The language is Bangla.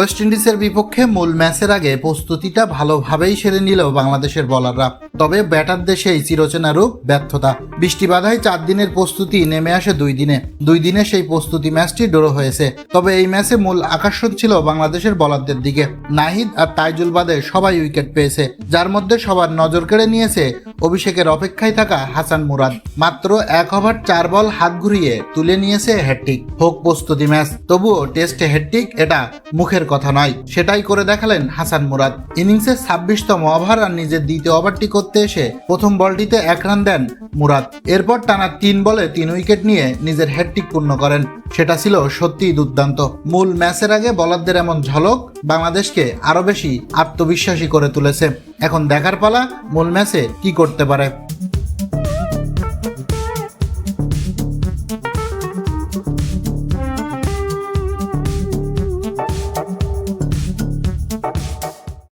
ওয়েস্ট ইন্ডিজের বিপক্ষে মূল ম্যাচের আগে প্রস্তুতিটা ভালোভাবেই সেরে নিল বাংলাদেশের বলাররা তবে ব্যাটার দেশেই চিরচেনা রূপ ব্যর্থতা। বৃষ্টি বাধায় চার দিনের প্রস্তুতি নেমে আসে দুই দিনে। দুই দিনে সেই প্রস্তুতি ম্যাচটি ড্র হয়েছে। তবে এই ম্যাচে মূল আকর্ষণ ছিল বাংলাদেশের বলারদের দিকে। নাহিদ আর তাইজুল বাদে সবাই উইকেট পেয়েছে, যার মধ্যে সবার নজর কেড়ে নিয়েছে অভিষেকের অপেক্ষায় থাকা হাসান মুরাদ। মাত্র এক ওভার চার বল হাত ঘুরিয়ে তুলে নিয়েছে হ্যাট্রিক হোক প্রস্তুতি ম্যাচ, তবুও টেস্টে হ্যাট্রিক এটা মুখের কথা নয়, সেটাই করে দেখালেন হাসান মুরাদ। ইনিংসের ছাব্বিশতম ওভার আর নিজের দ্বিতীয় ওভারটি করতে এসে প্রথম বলটিতে এক রান দেন মুরাদ। এরপর টানা তিন বলে তিন উইকেট নিয়ে নিজের হ্যাটটিক পূর্ণ করেন। সেটা ছিল সত্যিই দুর্দান্ত। মূল ম্যাচের আগে বলারদের এমন ঝলক বাংলাদেশকে আরও বেশি আত্মবিশ্বাসী করে তুলেছে। এখন দেখার পালা মূল ম্যাচে কি করতে পারে।